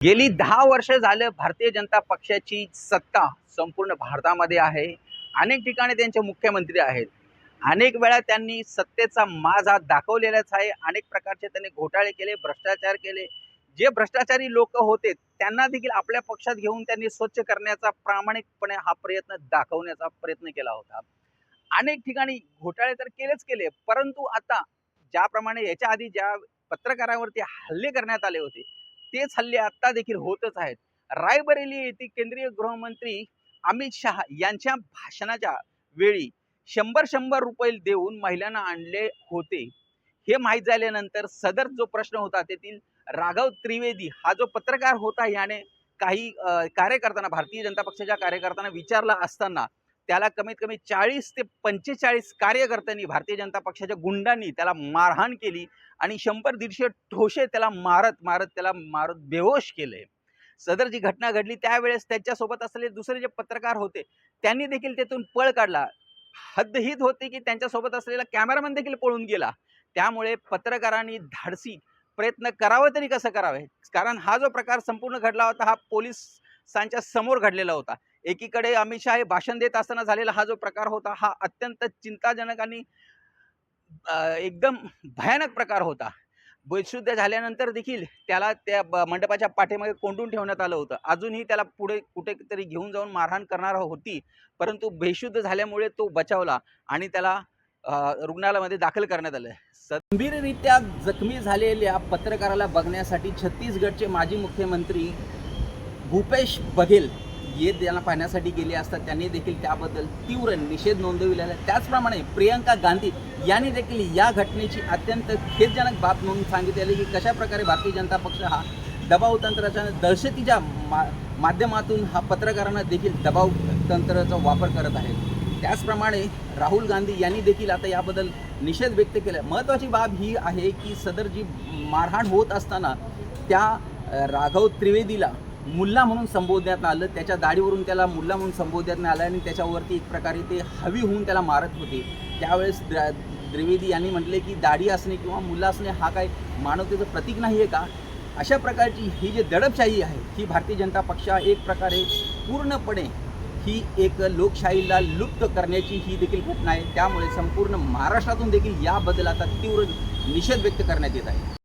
गेली दहा वर्ष झालं भारतीय जनता पक्षाची सत्ता संपूर्ण भारतामध्ये आहे. अनेक ठिकाणी त्यांचे मुख्यमंत्री आहेत. अनेक वेळा त्यांनी सत्तेचा माज हा दाखवलेलाच आहे. अनेक प्रकारचे त्यांनी घोटाळे केले भ्रष्टाचार केले. जे भ्रष्टाचारी लोक होते त्यांना देखील आपल्या पक्षात घेऊन त्यांनी स्वच्छ करण्याचा प्रामाणिकपणे हा प्रयत्न दाखवण्याचा प्रयत्न केला होता. अनेक ठिकाणी घोटाळे तर केलेच केले परंतु आता ज्याप्रमाणे याच्या आधी ज्या पत्रकारावरती हल्ले करण्यात आले होते तेच हल्ले आत्ता देखील होतच आहेत. रायबरेली येथील केंद्रीय गृहमंत्री अमित शहा यांच्या भाषणाच्या वेळी शंभर शंभर रुपये देऊन महिलांना आणले होते. हे माहीत झाल्यानंतर सदर जो प्रश्न होता तेथील राघव त्रिवेदी हा जो पत्रकार होता याने काही कार्यकर्त्यांना भारतीय जनता पक्षाच्या कार्यकर्त्यांना विचारला असताना त्याला कमीत कमी चाळीस ते पंचेचाळीस कार्यकर्त्यांनी भारतीय जनता पक्षाच्या गुंडांनी त्याला मारहाण केली आणि शंभर दीडशे ठोशे त्याला मारत मारत त्याला मारत बेहोश केले. सदर जी घटना घडली त्यावेळेस त्याच्यासोबत असलेले दुसरे जे पत्रकार होते त्यांनी देखील तेथून पळ काढला. हद्दहीत होते की त्यांच्यासोबत असलेला कॅमेरामॅन देखील पळून गेला. त्यामुळे पत्रकारांनी धाडसी प्रयत्न करावं तरी कसं करावे? कारण हा जो प्रकार संपूर्ण घडला होता हा पोलिसांच्या समोर घडलेला होता. एकीकडे अमित शहा हे भाषण देत असताना झालेला हा जो प्रकार होता हा अत्यंत चिंताजनक आणि एकदम भयानक प्रकार होता. बेशुद्ध झाल्यानंतर देखील त्याला त्या ब- मंडपाच्या पाठीमागे कोंडून ठेवण्यात आलं होतं. अजूनही त्याला पुढे कुठेतरी घेऊन जाऊन मारहाण करणार होती परंतु बेशुद्ध झाल्यामुळे तो बचावला आणि त्याला रुग्णालयामध्ये दाखल करण्यात आलं. गंभीररित्या जखमी झालेल्या पत्रकाराला बघण्यासाठी छत्तीसगडचे माजी मुख्यमंत्री भूपेश बघेल ये त्यांना पाहण्यासाठी गेले असतात त्यांनी देखील त्याबद्दल तीव्र निषेध नोंदविलेला आहे. त्याचप्रमाणे प्रियंका गांधी यांनी देखील या घटनेची अत्यंत खेदजनक बाब म्हणून सांगितलेली की कशा प्रकारे भारतीय जनता पक्ष हा दबाव तंत्राच्या दहशतीच्या मा माध्यमातून हा पत्रकारांना देखील दबाव तंत्राचा वापर करत आहे. त्याचप्रमाणे राहुल गांधी यांनी देखील आता याबद्दल निषेध व्यक्त केला महत्त्वाची बाब ही आहे की सदर जी मारहाण होत असताना त्या राघव त्रिवेदीला मुल्ला म्हणून संबोधण्यात आलं त्याच्या दाढीवरून त्याला मुल्ला म्हणून संबोधण्यात आलं आणि त्याच्यावरती एक प्रकारे ते हवी होऊन त्याला मारत होते. त्यावेळेस द्र यांनी म्हटले की दाढी असणे किंवा मुल्ला असणे हा काय मानवतेचं प्रतीक नाही आहे का? अशा प्रकारची ही जी दडपशाही आहे ही भारतीय जनता पक्ष एक प्रकारे पूर्णपणे ही एक लोकशाहीला लुप्त करण्याची ही देखील घटना आहे. त्यामुळे संपूर्ण महाराष्ट्रातून देखील या बदलाचा तीव्र निषेध व्यक्त करण्यात येत आहे.